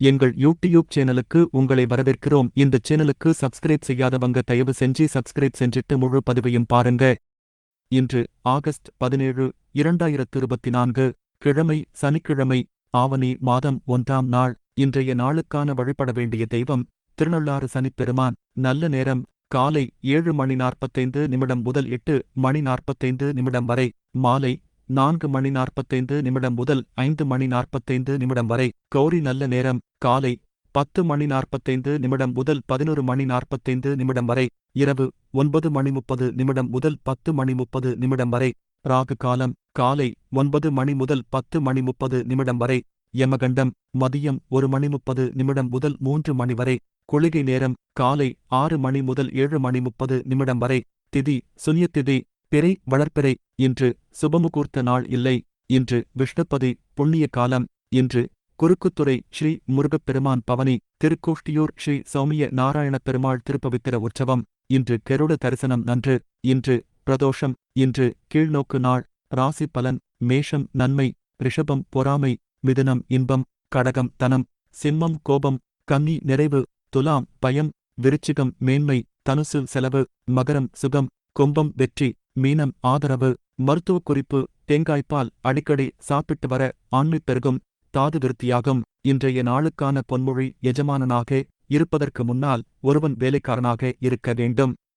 எங்கள் யூடியூப் சேனலுக்கு உங்களை வரவேற்கிறோம். இந்த சேனலுக்கு சப்ஸ்கிரைப் செய்யாதவங்க தயவு செஞ்சு சப்ஸ்கிரைப் செஞ்சிட்டு முழு பதிவையும் பாருங்க. இன்று ஆகஸ்ட் பதினேழு இரண்டாயிரத்து இருபத்தி நான்கு கிழமை சனிக்கிழமை ஆவணி மாதம் ஒன்றாம் நாள். இன்றைய நாளுக்கான வழிபட வேண்டிய தெய்வம் திருநள்ளாறு சனிப்பெருமான். நல்ல நேரம் காலை ஏழு மணி நாற்பத்தைந்து நிமிடம் முதல் எட்டு மணி நாற்பத்தைந்து நிமிடம் வரை. மாலை நான்கு மணி நாற்பத்தைந்து நிமிடம் முதல் ஐந்து மணி நாற்பத்தைந்து நிமிடம் வரை கௌரி நல்ல நேரம் காலை பத்து மணி நாற்பத்தைந்து நிமிடம் முதல் பதினொரு மணி நாற்பத்தைந்து நிமிடம் வரை இரவு ஒன்பது மணி முப்பது நிமிடம் முதல் பத்து மணி முப்பது நிமிடம் வரை ராகு காலம் காலை ஒன்பது மணி முதல் பத்து மணி முப்பது நிமிடம் வரை யமகண்டம் மதியம் ஒரு மணி முப்பது நிமிடம் முதல் மூன்று மணி வரை குளிகை நேரம் காலை ஆறு மணி முதல் ஏழு மணி முப்பது நிமிடம் வரை திதி சுனியத்திதி பிறை வளர்ப்பிறை இன்று சுபமுகூர்த்த நாள் இல்லை இன்று விஷ்ணுபதி புண்ணிய காலம் இன்று குறுக்குத்துறை ஸ்ரீ முருகப்பெருமான் பவனி திருக்கோஷ்டியூர் ஸ்ரீ சௌமிய நாராயண பெருமாள் திருப்பவித்திர உற்சவம் இன்று கெருட தரிசனம் நன்று இன்று பிரதோஷம் இன்று கீழ்நோக்கு நாள் ராசி பலன் மேஷம் நன்மை ரிஷபம் பொறாமை மிதுனம் இன்பம் கடகம் தனம் சிம்மம் கோபம் கன்னி நிறைவு துலாம் பயம் விருச்சிகம் மேன்மை தனுசு செலவு மகரம் சுகம் கும்பம் வெற்றி மீனம் ஆதரவு மருத்துவ குறிப்பு தேங்காய்ப்பால் அடிக்கடி சாப்பிட்டு வர ஆண்மை பெருகும் தாது விருத்தியாகும். இன்றைய நாளுக்கான பொன்மொழி எஜமானனாக இருப்பதற்கு முன்னால் ஒருவன் வேலைக்காரனாக இருக்க வேண்டும்.